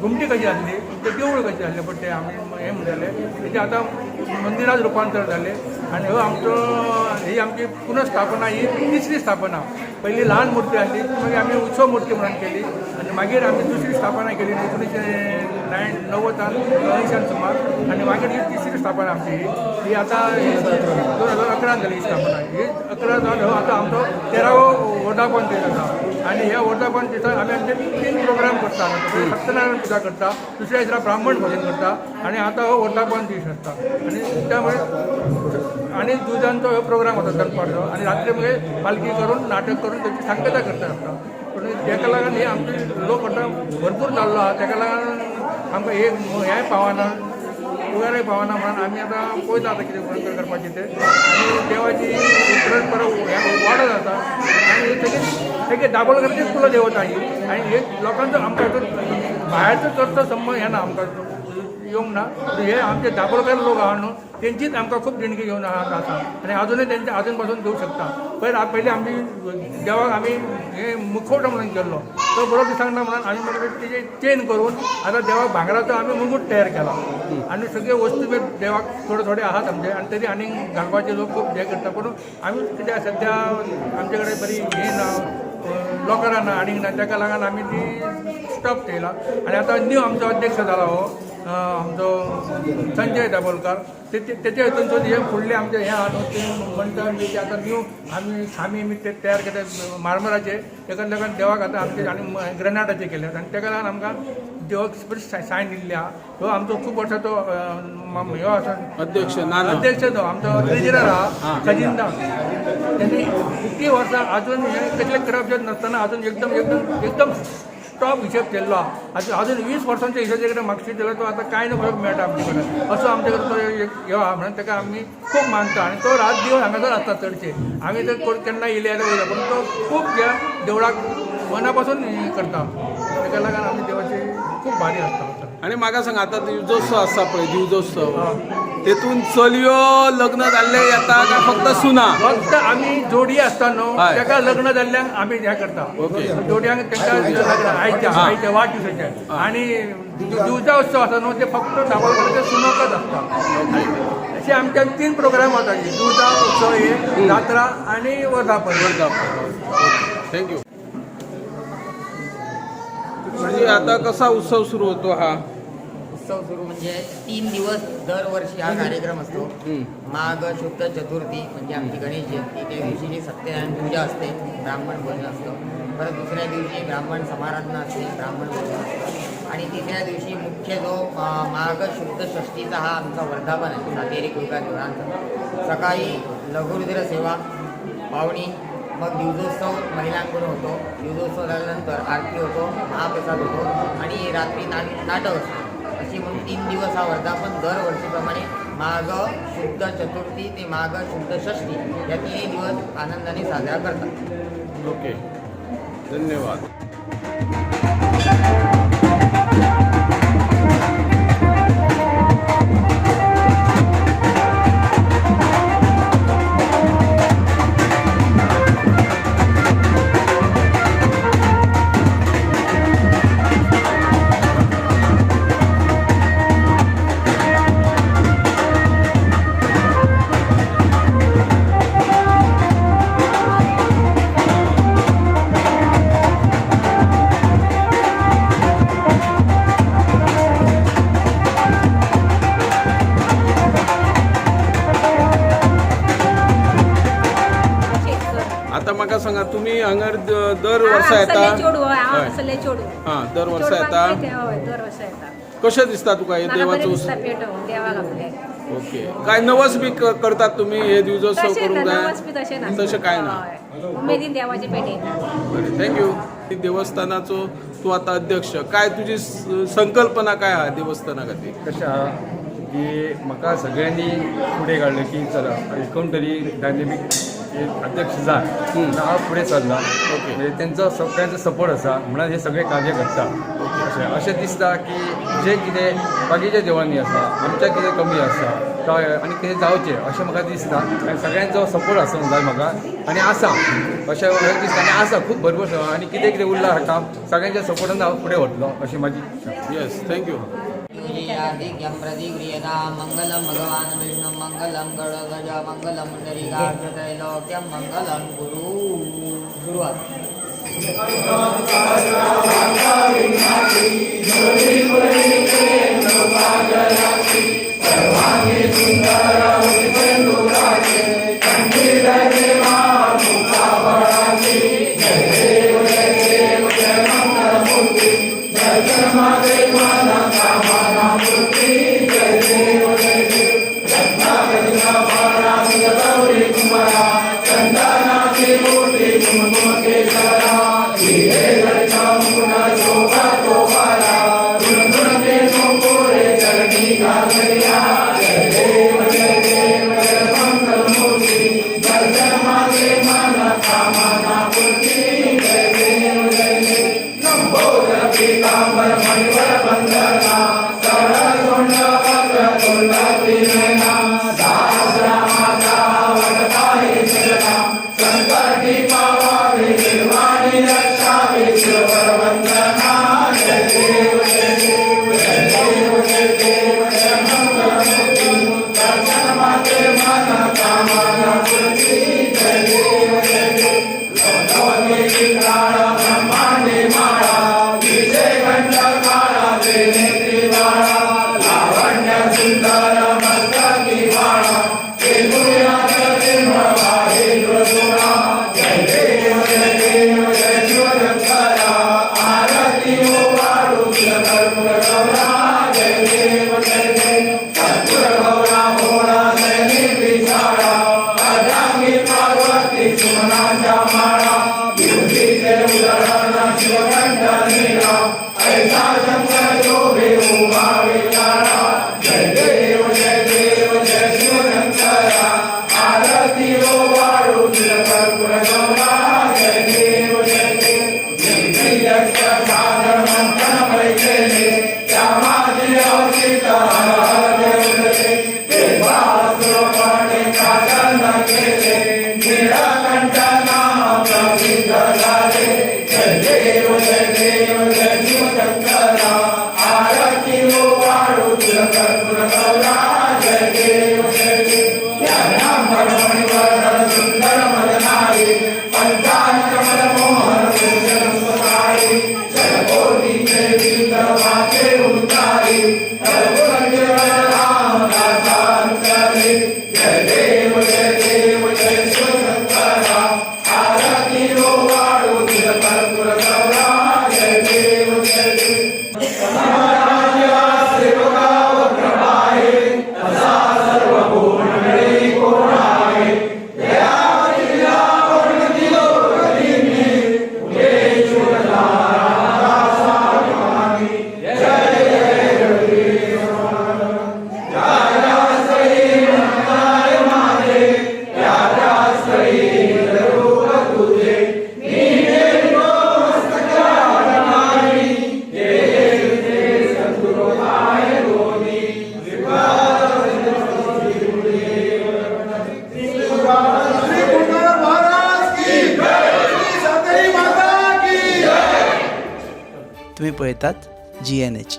घुमटी कशी आसली ते देवूळ कशें आसलें पण तें आमी हें म्हणले तेजें आतां मंदिरात रुपांतर जालें आनी हो आमचो ही आमची पुनर्स्थापना ही तिसरी स्थापना. पहिली लहान मूर्ती आसली मागीर आमी उत्सव मूर्ती म्हणून केली. आनी मागीर आमी दुसरी स्थापना केली एकोणीसशे नाईन णव्वदान अंयशान सुमार आनी मागीर ही तिसरी स्थापना आमची. ही ही आता दोन हजार अकरान जाली ही स्थापना. ही अकरा जावन हो आतां आमचो तेरावो वर्धापन दीस आसा आणि ह्या वर्धापन दिसा आमी आमचे तीन प्रोग्राम करता. म्हणजे सत्यनारायण पुजा करता दुसऱ्या दिसा ब्राह्मण भजन करता आणि आता हो वर्धापन दीस असता. आणि त्यामुळे आणि दुधांचो हो प्रोग्राम होता दनपारचो आणि रात्री मागीर पालखी करून नाटक करून त्याची सांगता करता आसता पूण तेका लागून हे आमचे लोक आतां भरपूर जाल्लो आहा तेका लागून आमकां हे हें पावना उगारय भावना म्हणून आमी आतां पळयता आतां कितें करून करपाचें तें. आणि देवाची परंपरा हें वाडत जाता आणि हे सगळे सगळे दाबोळकरांचीच फुलां देवता ही आणि हे लोकांचो आमच्या हातून भायरचो चडचो संबंध हे ना आमकां येवंक ना. हे आमचे दाबोळकर लोक आहा न्हू तेंचीच आमकां खूब देणगी घेवन आहा- आसा आनी अजुनूय तेंचे अजून पासून घेवंक शकता पयर पयलीं आमी देवाक आमी हे मुखवटो म्हणून केल्लो तो बरो दिसांक ना म्हणून आमी मागीर तेजे चेन करून आतां देवाक भांगराचो आमी मुगूट तयार केला आनी सगळे वस्तू बी देवाक थोडे थोडे आहात आमचे आनी तरी आनीक घालपाचे लोक खूब हे करता पूण आमी कित्याक सद्या आमचे कडेन बरी हे ना लोकांना ना ना ताका लागून आमी ती स्टॉप केला. आनी आतां न्यू आमचो अध्यक्ष जाला हो. आमचो संजय दाबोलकार ते ते- तेच्या हितूनसून हे फुडले आमचे हे आहा ते मंडळ बी ते आतां न्यू आमी खामी बी ते तयार केले मार्मराचे. तेका लागून देवाक आतां आमचे आनी ग्रेनाटाचे केले. आणि तेका लागून आमकां देवाक बरी सायन दिल्ली आहा हो आमचो खूब वर्साचो अं, म- ह्यो आसा अध्यक्ष अध्यक्ष तो आमचो ट्रेजरर आहा खजिनदार. त्यांनी किती वर्सां अजून हे कसले करप्शन नासतना अजून एकदम एकदम एकदम टॉप हिशोब केल्लो आहा. अजून वीस वर्सांच्या हिशोब कडेन मार्कशीट दिलो तो आतां कांय नको मेळटा आमचे कडेन असो आमचे कडेन तो एक हे आहा म्हणून ताका आमी खूब मानता आनी तो रात दिवस हांगासर आसता चडशे आमी तर कोण केन्ना येयले जाल्यार वयता पूण तो खूब ह्या देवळाक मना पासून हे करता ताका लागून आमी देवाची खूब भारी आसता आणि म्हाका सांग आतां दिवजोत्सव आसा पळय दिवजोत्सव. तेतून चलयो लग्न जाल्ले येता काय फक्त सुना. फक्त आमी जोडी आसता न्हू हय. तेका लग्न जाल्ल्यांक आमी हें करता. ओके. जोडयांक तेंका लग्न हा. वाडदिवसाचे आनी दिवजा उत्सव आसा न्हू ते फक्त दाबोळकरांचे सुनोकच आसता अशे आमचे तीन प्रोग्राम जाता दिवजा उत्सव हे जात्रा आनी वर्धापन. थँक्यू म्हणजे आता कसा उत्सव सुरू होतो हा? उत्सव सुरू म्हणजे तीन दिवस दरवर्षी हा कार्यक्रम असतो. माघ शुद्ध चतुर्थी म्हणजे आमची गणेश जयंती त्या दिवशी जी सत्यनारायण पूजा असते ब्राह्मण भोजन असतं. परत दुसऱ्या दिवशी ब्राह्मण समाराधना असते ब्राह्मण भोजन असतं. आणि तिसऱ्या दिवशी मुख्य जो माघ शुद्ध षष्टीचा हा आमचा वर्धापन आहे. सातेरी कुलका देवळांचा सकाळी लघुरुद्र सेवा पावणी मग दिवजोत्सव महिलांकडून होतो. दिवजोत्सव झाल्यानंतर आरती होतो महाप्रसाद होतो. आणि रात्री ना नाटक असतं. अशी म्हणून तीन दिवस हा वर्धापन दरवर्षीप्रमाणे माघ शुद्ध चतुर्थी ते माघ शुद्ध षष्ठी या तिन्ही दिवस आनंदाने साजरा करतात. ओके. धन्यवाद. तुम्ही हांगर द- दर वर्सा येता. चोडू हय हांव हय. असले चोडू. हा दर वर्सा चोडवांक येता. माहिती, हय दर वर्सा येता. कशें दिसता तुका हे म्हाका देवाचो बरें उत्सव दिसता पेटोवंक देवाक आपले. ओके. काय नवस बी क- करतात तुम्ही? हे दिवजोत्सव तशें करूंक ना जाय नवस बी तशें ना तशें काय ना? हय. उमेदीन देवाचे पेटयता बरें थँक्यू देवस्थानाचो तूं आतां अध्यक्ष. काय तुजी स- संकल्पना काय आहा देवस्थाना खातीर कशें? आहा की म्हाका सगळ्यांनी फुडें काडलें की चला कोण तरी डायनेमीक एक अध्यक्ष जाय हांव फुडें चल्ला. म्हणजे त्यांचो सगळ्यांचो सपोर्ट आसा म्हणून हे सगळे कार्य करता अशें अशें दिसता की जे कितें बाकीच्या देवळांनी आसा आमच्या कितें कमी आसा काय आनी कितें जावचें अशें म्हाका दिसता. आनी सगळ्यांचो सपोर्ट आसूंक जाय म्हाका आनी आसा अशें म्हाका दिसता. आनी आसा खूब भरपूर आनी कितें कितें उरलां काम सगळ्यांच्या सपोर्टान हांव फुडें वतलो अशी म्हाजी इच्छा. येस थँक्यू मङ्गलं भगवान् மங்களம் கடகஜ மங்களம் நரிகாக்கியம் மங்களம் குரு. குருவார். सुरुवात जी एन एच.